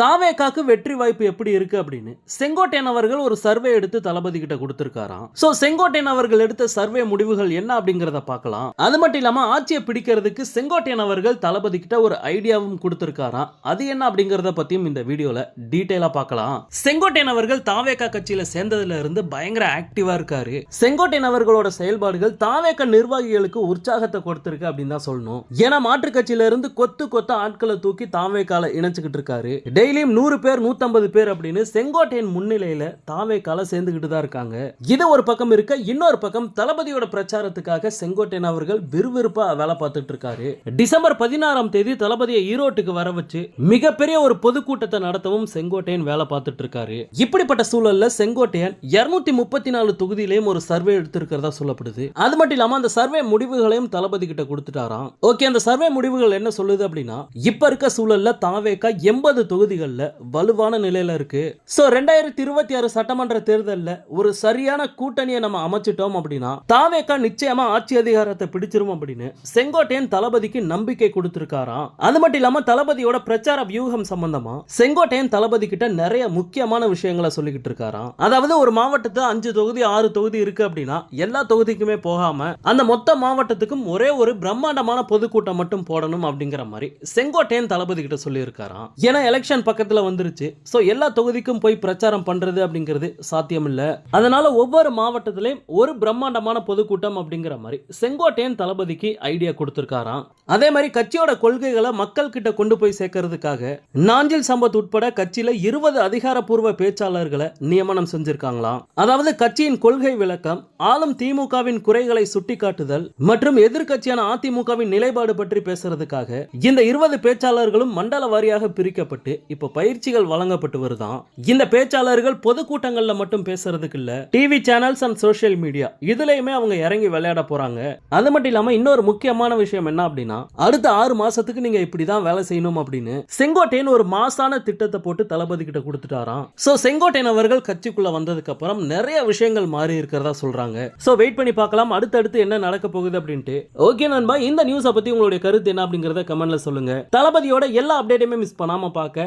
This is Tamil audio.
தாவேகாக்கு வெற்றி வாய்ப்பு எப்படி இருக்கு அப்படின்னு? செங்கோட்டையன் அவர்கள் ஒரு சர்வே எடுத்து தளபதி கிட்ட கொடுத்திருக்காராம். சோ செங்கோட்டையன் அவர்கள் எடுத்த சர்வே முடிவுகள் என்ன அப்படிங்கறத பார்க்கலாம். அது மட்டும் இல்லாம ஆட்சியை பிடிக்கிறதுக்கு செங்கோட்டையன் அவர்கள் தளபதி கிட்ட ஒரு ஐடியாவும் கொடுத்திருக்காராம். அது என்ன அப்படிங்கறத பத்தியும் இந்த வீடியோல டீடைலா பார்க்கலாம். செங்கோட்டையன் அவர்கள் தாவேகா கட்சியில சேர்ந்ததுல இருந்து பயங்கர ஆக்டிவா இருக்காரு. செங்கோட்டையன் அவர்களோட செயல்பாடுகள் தாவேகா நிர்வாகிகளுக்கு உற்சாகத்தை கொடுத்திருக்கு அப்படின்னு தான் சொல்லணும். ஏன்னா மாற்றுக் கட்சியில இருந்து கொத்து கொத்த ஆட்களை தூக்கி தாவேக்கால இணைச்சுக்கிட்டு இருக்காரு. டெய்லியும் நூறு பேர் நூத்தம்பது பேர் அப்படின்னு முன்னிலையில் முன்னிலையில தாவேக்கால சேர்ந்துகிட்டு தான் இருக்காங்க. இது ஒரு பக்கம் இருக்க இன்னொரு பக்கம் தளபதியோட பிரச்சாரத்துக்காக செங்கோட்டையன் அவர்கள் விறுவிறுப்பா வேலை பார்த்துட்டு இருக்காரு. டிசம்பர் பதினாறாம் தேதி தளபதியை ஈரோட்டுக்கு வர வச்சு மிகப்பெரிய ஒரு பொதுக்கூட்டத்தை நடத்தவும் செங்கோட்டையன் வேலை பார்த்துட்டு இருக்காரு. இப்படிப்பட்ட சூழல்ல செங்கோட்டையன் இருநூத்தி முப்பத்தி நாலு தொகுதியிலையும் ஒரு சர்வே எடுத்திருக்கிறதா சொல்லப்படுது. அது மட்டும் இல்லாம அந்த சர்வே முடிவுகளையும் தளபதி கிட்ட கொடுத்துட்டாராம். ஓகே அந்த சர்வே முடிவுகள் என்ன சொல்லுது அப்படின்னா இப்ப இருக்க சூழல்ல தாவேக்கா எண்பது தொகுதி தொகுதிகளில் வலுவான நிலையில் இருக்குது ஸோ ரெண்டாயிரத்தி இருபத்தி ஆறு சட்டமன்ற தேர்தலில் ஒரு சரியான கூட்டணியை நம்ம அமைச்சிட்டோம் அப்படின்னா தாவேக்கா நிச்சயமாக ஆட்சி அதிகாரத்தை பிடிச்சிரும் அப்படின்னு செங்கோட்டையன் தளபதிக்கு நம்பிக்கை கொடுத்துருக்காராம். அது மட்டும் இல்லாமல் தளபதியோட பிரச்சார வியூகம் சம்பந்தமா செங்கோட்டையன் தளபதி கிட்ட நிறைய முக்கியமான விஷயங்களை சொல்லிக்கிட்டு இருக்காராம். அதாவது ஒரு மாவட்டத்தில் அஞ்சு தொகுதி ஆறு தொகுதி இருக்கு அப்படின்னா எல்லா தொகுதிக்குமே போகாம அந்த மொத்த மாவட்டத்துக்கும் ஒரே ஒரு பிரம்மாண்டமான பொதுக்கூட்டம் மட்டும் போடணும் அப்படிங்கிற மாதிரி செங்கோட்டையன் தளபதி கிட்ட சொல்லியிருக்காராம். ஏன்னா எலெக்ஷன் பக்கத்துல வந்துருச்சு. ஸோ எல்லா தொகுதிக்கும் போய் பிரச்சாரம் பண்ணுறது அப்படிங்கிறது சாத்தியம் இல்ல அதனால ஒவ்வொரு மாவட்டத்திலையும் ஒரு பிரம்மாண்டமான பொதுக்கூட்டம் அப்படிங்கிற மாதிரி செங்கோட்டையன் தளபதிக்கு ஐடியா கொடுத்துருக்காராம். அதே மாதிரி கட்சியோட கொள்கைகளை மக்கள் கிட்ட கொண்டு போய் சேர்க்கறதுக்காக நாஞ்சில் சம்பத் உட்பட கட்சியில் இருபது அதிகாரப்பூர்வ பேச்சாளர்களை நியமனம் செஞ்சிருக்காங்களாம். அதாவது கட்சியின் கொள்கை விளக்கம் ஆளும் திமுகவின் குறைகளை சுட்டிக்காட்டுதல் மற்றும் எதிர்கட்சியான அதிமுகவின் நிலைப்பாடு பற்றி பேசுறதுக்காக இந்த இருபது பேச்சாளர்களும் மண்டல வாரியாக பிரிக்கப்பட்டு இப்போ பயிற்சிகள் வழங்கப்பட்டு வருதான் இந்த பேச்சாளர்கள் பொதுக்கூட்டங்களில் மட்டும் பேசுறதுக்கு இல்ல. TV channels and social media இதுலயுமே அவங்க இறங்கி விளையாட போறாங்க. அது மட்டும் இல்லாம இன்னொரு முக்கியமான விஷயம் என்ன அப்படின்னா அடுத்த ஆறு மாசத்துக்கு நீங்க இப்படிதான் வேலை செய்யணும் அப்படின்னு செங்கோட்டையன் ஒரு மாசான திட்டத்தை போட்டு தளபதி கிட்ட கொடுத்துட்டாராம். சோ செங்கோட்டையன் அவர்கள் கட்சிக்குள்ள வந்ததுக்கு அப்புறம் நிறைய விஷயங்கள் மாறி இருக்கிறதா சொல்றாங்க. சோ வெயிட் பண்ணி பார்க்கலாம். அடுத்தடுத்து என்ன நடக்க போகுது அப்படின்ட்டு. ஓகே நண்பா இந்த நியூஸை பத்தி உங்களுடைய கருத்து என்ன அப்படிங்கறத கமெண்ட்ல சொல்லுங்க. தளபதியோட எல்லா அப்டேட்டையுமே மிஸ் பண்ணாம பார்க்க